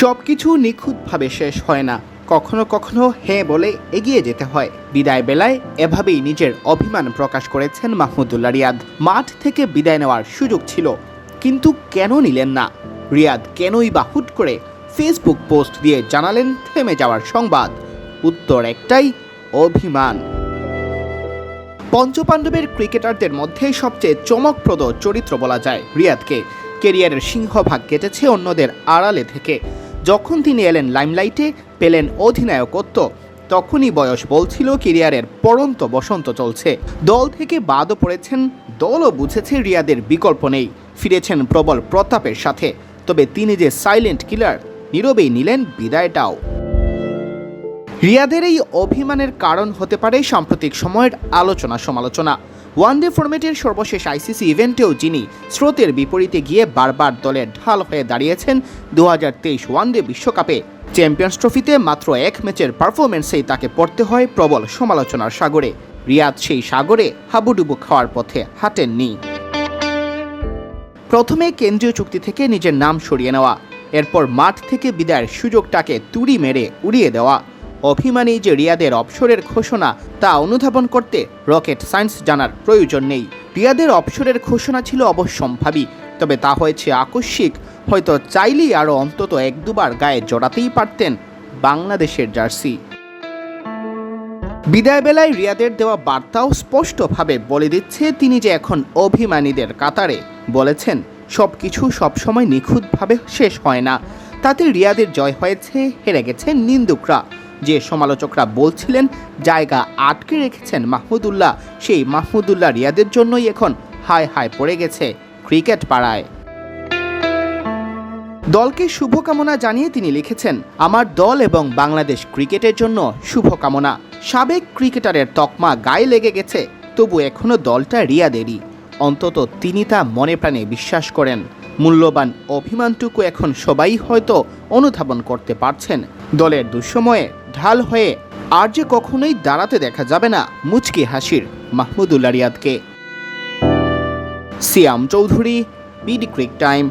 সব কিছু নিখুঁতভাবে শেষ হয় না। কখনো কখনো হ্যাঁ বলে এগিয়ে যেতে হয়। বিদায় বেলায় এভাবেই নিজের অভিমান প্রকাশ করেছেন মাহমুদুল্লাহ রিয়াদ। মাঠ থেকে বিদায় নেওয়ার সুযোগ ছিল, কিন্তু কেন নিলেন না? রিয়াদ কেনই বা হুট করে ফেসবুক পোস্ট দিয়ে জানালেন থেমে যাওয়ার সংবাদ। উত্তর একটাই, অভিমান। পঞ্চপাণ্ডবের ক্রিকেটারদের মধ্যে সবচেয়ে চমকপ্রদ চরিত্র বলা যায় রিয়াদকে। কেরিয়ারের সিংহভাগ কেটেছে অন্যদের আড়ালে থেকে। যখন তিনি এলেন লাইমলাইটে, পেলেন অধিনায়কত্ব, তখনই বয়স বলছিল কেরিয়ারের পরন্ত বসন্ত চলছে। দল থেকে বাদও পড়েছেন, দলও বুঝেছে রিয়াদের বিকল্প নেই। ফিরেছেন প্রবল প্রতাপের সাথে, তবে তিনি যে সাইলেন্ট কিলার, নীরবেই নিলেন বিদায়টাও। রিয়াদের এই অভিমানের কারণ হতে পারে সাম্প্রতিক সময়ের আলোচনা সমালোচনা ওয়ানডে ফরম্যাটের সর্বশেষ আইসিসি ইভেন্টেও যিনি স্রোতের বিপরীতে গিয়ে বারবার দলের ঢাল হয়ে দাঁড়িয়েছেন দু হাজার তেইশ ওয়ানডে বিশ্বকাপে। চ্যাম্পিয়ন্স ট্রফিতে মাত্র এক ম্যাচের পারফরমেন্সেই তাকে পড়তে হয় প্রবল সমালোচনার সাগরে। রিয়াদ সেই সাগরে হাবুডুবু খাওয়ার পথে হাঁটেননি। প্রথমে কেন্দ্রীয় চুক্তি থেকে নিজের নাম সরিয়ে নেওয়া, এরপর মাঠ থেকে বিদায়ের সুযোগটাকে তুড়ি মেরে উড়িয়ে দেওয়া। অভিমানী যে রিয়াদের অবসরের ঘোষণা তা অনুধাবন করতে রকেট সায়েন্স জানার প্রয়োজন নেই। রিয়াদের অবসরের ঘোষণা ছিল অবশ্যম্ভাবী, তবে তা হয়েছে আকস্মিক। হয়তো চাইলেই আরও অন্তত এক দুবার গায়ে জড়াতেই পারতেন বাংলাদেশের জার্সি। বিদায়বেলায় রিয়াদের দেওয়া বার্তাও স্পষ্টভাবে বলে দিচ্ছে তিনি যে এখন অভিমানীদের কাতারে। বলেছেন সব কিছু সবসময় নিখুঁতভাবে শেষ হয় না। তাতে রিয়াদের জয় হয়েছে, হেরে গেছে নিন্দুকরা। যে সমালোচকরা বলছিলেন জায়গা আটকে রেখেছেন মাহমুদুল্লাহ, সেই মাহমুদুল্লাহ রিয়াদের জন্যই এখন হায় হায় পড়ে গেছে ক্রিকেট পাড়ায়। দলকে শুভকামনা জানিয়ে তিনি লিখেছেন, আমার দল এবং বাংলাদেশ ক্রিকেটের জন্য শুভকামনা। সাবেক ক্রিকেটারের তকমা গায়ে লেগে গেছে, তবু এখনও দলটা রিয়াদেরই। অন্তত তিনি তা মনে প্রাণে বিশ্বাস করেন। মূল্যবান অভিমানটুকু এখন সবাই হয়তো অনুধাবন করতে পারছেন। দলের দুঃসময়ে ঢাল হয়ে আর যে কখনোই দাঁড়াতে দেখা যাবে না মুচকি হাসির Mahmudullah রিয়াদকে Siam Chowdhury, BD cric time.